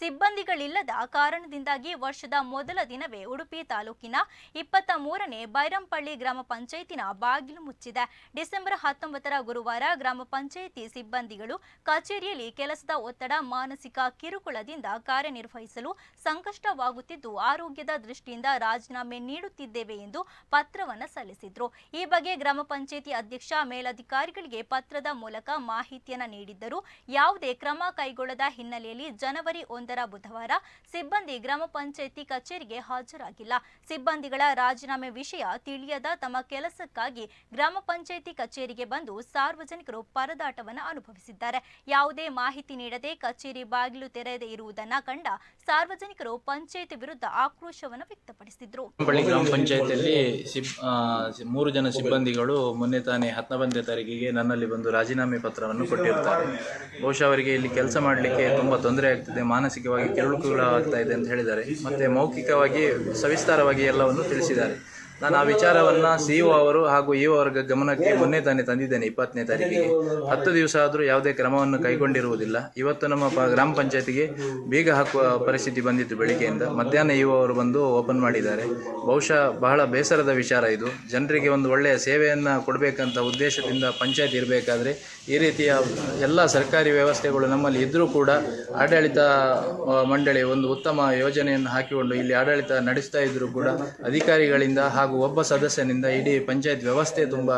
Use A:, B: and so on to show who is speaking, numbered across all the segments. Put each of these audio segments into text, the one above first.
A: ಸಿಬ್ಬಂದಿಗಳಿಲ್ಲದ ಕಾರಣದಿಂದಾಗಿ ವರ್ಷದ ಮೊದಲ ದಿನವೇ ಉಡುಪಿ ತಾಲೂಕಿನ ಇಪ್ಪತ್ತ ಮೂರನೇ ಬೈರಂಪಳ್ಳಿ ಗ್ರಾಮ ಪಂಚಾಯಿತಿನ ಬಾಗಿಲು ಮುಚ್ಚಿದೆ. ಡಿಸೆಂಬರ್ ಹತ್ತೊಂಬತ್ತರ ಗುರುವಾರ ಗ್ರಾಮ ಪಂಚಾಯಿತಿ ಸಿಬ್ಬಂದಿಗಳು ಕಚೇರಿಯಲ್ಲಿ ಕೆಲಸದ ಒತ್ತಡ, ಮಾನಸಿಕ ಕಿರುಕುಳದಿಂದ ಕಾರ್ಯನಿರ್ವಹಿಸಲು ಸಂಕಷ್ಟವಾಗುತ್ತಿದ್ದು, ಆರೋಗ್ಯದ ದೃಷ್ಟಿಯಿಂದ ರಾಜೀನಾಮೆ ನೀಡುತ್ತಿದ್ದೇವೆ ಎಂದು ಪತ್ರವನ್ನು ಸಲ್ಲಿಸಿದ್ರು. ಈ ಬಗ್ಗೆ ಗ್ರಾಮ ಪಂಚಾಯಿತಿ ಅಧ್ಯಕ್ಷ, ಮೇಲಧಿಕಾರಿಗಳಿಗೆ ಪತ್ರದ ಮೂಲಕ ಮಾಹಿತಿಯನ್ನು ನೀಡಿದ್ದರು. ಯಾವುದೇ ಕ್ರಮ ಕೈಗೊಳ್ಳದ ಹಿನ್ನೆಲೆಯಲ್ಲಿ ಜನವರಿ ಒಂದರ ಬುಧವಾರ ಸಿಬ್ಬಂದಿ ಗ್ರಾಮ ಪಂಚಾಯಿತಿ ಕಚೇರಿಗೆ ಹಾಜರಾಗಿಲ್ಲ. ಸಿಬ್ಬಂದಿಗಳ ರಾಜೀನಾಮೆ ವಿಷಯ ತಿಳಿಯದ ತಮ್ಮ ಕೆಲಸಕ್ಕಾಗಿ ಗ್ರಾಮ ಪಂಚಾಯಿತಿ ಕಚೇರಿಗೆ ಬಂದು ಸಾರ್ವಜನಿಕರು ಪರದಾಟವನ್ನು ಅನುಭವಿಸಿದ್ದಾರೆ. ಯಾವುದೇ ಮಾಹಿತಿ ನೀಡದೆ ಕಚೇರಿ ಬಾಗಿಲು ತೆರೆಯದೇ ಇರುವುದನ್ನ ಕಂಡ ಸಾರ್ವಜನಿಕರು ಪಂಚಾಯಿತಿ ವಿರುದ್ಧ ಆಕ್ರೋಶವನ್ನು ವ್ಯಕ್ತಪಡಿಸಿದ್ರು.
B: ಗ್ರಾಮ ಪಂಚಾಯತಿಯಲ್ಲಿ ಮೂರು ಜನ ಸಿಬ್ಬಂದಿಗಳು ಮೊನ್ನೆ ತಾನೇ ಹತ್ತೊಂಬತ್ತನೇ ತಾರೀಕಿಗೆ ನನ್ನಲ್ಲಿ ಬಂದು ರಾಜೀನಾಮೆ ಪತ್ರವನ್ನು ಕೊಟ್ಟಿರುತ್ತಾರೆ ಬಹುಶಃ ಅವರಿಗೆ ಇಲ್ಲಿ ಕೆಲಸ ಮಾಡಲಿಕ್ಕೆ ತುಂಬಾ ತೊಂದರೆ ಆಗ್ತಿದೆ ಮಾನಸಿಕವಾಗಿ ಆಗ್ತಾ ಇದೆ ಅಂತ ಹೇಳಿದ್ದಾರೆ. ಮತ್ತೆ ಮೌಖಿಕವಾಗಿ ಸವಿಸ್ತಾರವಾಗಿ ಎಲ್ಲವನ್ನು ತಿಳಿಸಿದ್ದಾರೆ. ನಾನು ಆ ವಿಚಾರವನ್ನ ಸಿ ಒ ಅವರು ಹಾಗೂ ಇಒ ಅವರ ಗಮನಕ್ಕೆ ಮೊನ್ನೆ ತಾನೇ ತಂದಿದ್ದೇನೆ ಇಪ್ಪತ್ತನೇ ತಾರೀಕಿಗೆ. ಹತ್ತು ದಿವಸ ಆದರೂ ಯಾವುದೇ ಕ್ರಮವನ್ನು ಕೈಗೊಂಡಿರುವುದಿಲ್ಲ. ಇವತ್ತು ನಮ್ಮ ಪ ಗ್ರಾಮ ಪಂಚಾಯತಿಗೆ ಬೀಗ ಹಾಕುವ ಪರಿಸ್ಥಿತಿ ಬಂದಿತ್ತು ಬೆಳಿಗ್ಗೆಯಿಂದ. ಮಧ್ಯಾಹ್ನ ಇಒ ಅವರು ಬಂದು ಓಪನ್ ಮಾಡಿದ್ದಾರೆ. ಬಹುಶಃ ಬಹಳ ಬೇಸರದ ವಿಚಾರ ಇದು. ಜನರಿಗೆ ಒಂದು ಒಳ್ಳೆಯ ಸೇವೆಯನ್ನು ಕೊಡಬೇಕಂತ ಉದ್ದೇಶದಿಂದ ಪಂಚಾಯತ್ ಇರಬೇಕಾದ್ರೆ ಈ ರೀತಿಯ ಎಲ್ಲ ಸರ್ಕಾರಿ ವ್ಯವಸ್ಥೆಗಳು ನಮ್ಮಲ್ಲಿ ಇದ್ದರೂ ಕೂಡ ಆಡಳಿತ ಮಂಡಳಿ ಒಂದು ಉತ್ತಮ ಯೋಜನೆಯನ್ನು ಹಾಕಿಕೊಂಡು ಇಲ್ಲಿ ಆಡಳಿತ ನಡೆಸ್ತಾ ಇದ್ದರೂ ಕೂಡ ಅಧಿಕಾರಿಗಳಿಂದ ಹಾಗೂ ಒಬ್ಬ ಸದಸ್ಯನಿಂದ ಇಡೀ ಪಂಚಾಯತ್ ವ್ಯವಸ್ಥೆ ತುಂಬ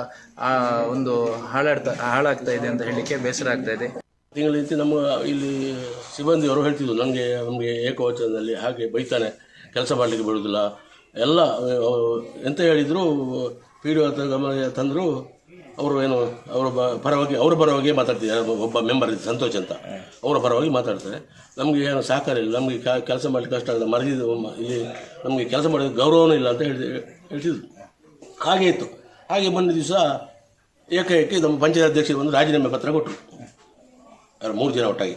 B: ಒಂದು ಹಾಳಾಡ್ತಾ, ಹಾಳಾಗ್ತಾ ಇದೆ ಅಂತ ಹೇಳಲಿಕ್ಕೆ ಬೇಸರ ಆಗ್ತಾ ಇದೆ.
C: ತಿಂಗಳಿಂದ ನಮ್ಮ ಇಲ್ಲಿ ಸಿಬ್ಬಂದಿಯವರು ಹೇಳ್ತಿದ್ರು ನನಗೆ ನಮಗೆ ಏಕವಚನದಲ್ಲಿ ಹಾಗೆ ಬೈತಾನೆ, ಕೆಲಸ ಮಾಡಲಿಕ್ಕೆ ಬಿಡುವುದಿಲ್ಲ ಎಲ್ಲ ಎಂತ ಹೇಳಿದರೂ ಪಿ ಡಿ ಗಮನ ತಂದರು ಅವರು ಏನು, ಅವರ ಪರವಾಗಿ ಅವರ ಪರವಾಗಿ ಮಾತಾಡ್ತಿದ್ದಾರೆ. ಒಬ್ಬ ಮೆಂಬರ್ ಇದೆ ಸಂತೋಷ್ ಅಂತ. ಅವರ ಪರವಾಗಿ ಮಾತಾಡ್ತಾರೆ. ನಮಗೆ ಏನು ಸಹಕಾರ ಇಲ್ಲ. ನಮಗೆ ಕೆಲಸ ಮಾಡಲಿಕ್ಕೆ ಕಷ್ಟ ಆಗಿದೆ ಮರೆದಿದ್ದು ಇಲ್ಲಿ ನಮಗೆ ಕೆಲಸ ಮಾಡೋದು ಗೌರವನೂ ಇಲ್ಲ ಅಂತ ಹೇಳಿ ಹೇಳ್ತಿದ್ರು. ಹಾಗೆ ಇತ್ತು. ಹಾಗೆ ಬಂದ ದಿವಸ ಏಕಾಏಕಿ ನಮ್ಮ ಪಂಚಾಯತ್ ಅಧ್ಯಕ್ಷರು ಬಂದು ರಾಜೀನಾಮೆ ಪತ್ರ ಕೊಟ್ಟರು. ಮೂರು ಜನ ಒಟ್ಟಾಗಿ.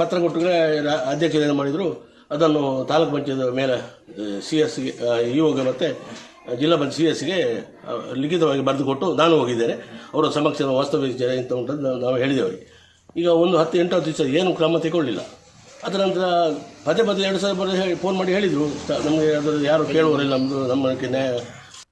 C: ಪತ್ರ ಕೊಟ್ಟರೆ ಅಧ್ಯಕ್ಷರು ಏನು ಮಾಡಿದರು? ಅದನ್ನು ತಾಲೂಕು ಪಂಚಾಯತ್ ಮೇಲೆ ಸಿ ಎಸ್ ಇ ಮತ್ತು ಜಿಲ್ಲಾ ಪಂಚಾಯತ್ ಸಿ ಎಸ್ಗೆ ಲಿಖಿತವಾಗಿ ಬರೆದು ಕೊಟ್ಟು ನಾನು ಹೋಗಿದ್ದೇನೆ. ಅವರ ಸಮಕ್ಷ ವಾಸ್ತವ ವಿಚಾರ ಉಂಟು ಉಂಟಂತ ನಾವು- ಹೇಳಿದೆ ಅವರಿಗೆ. ಈಗ ಒಂದು ಹತ್ತು ಎಂಟು ಹತ್ತು ದಿವಸ ಏನು ಕ್ರಮ ತಗೊಳ್ಳಿಲ್ಲ. ಅದರ ನಂತರ ಪದೇ ಪದೇ ಎರಡು ಸಾವಿರ ಫೋನ್ ಮಾಡಿ ಹೇಳಿದರು. ನಮಗೆ ಅದರಲ್ಲಿ ಯಾರು ಕೇಳುವವರಿಲ್ಲ ನಮ್ಮದು ನಮ್ಮ ನ್ಯಾಯ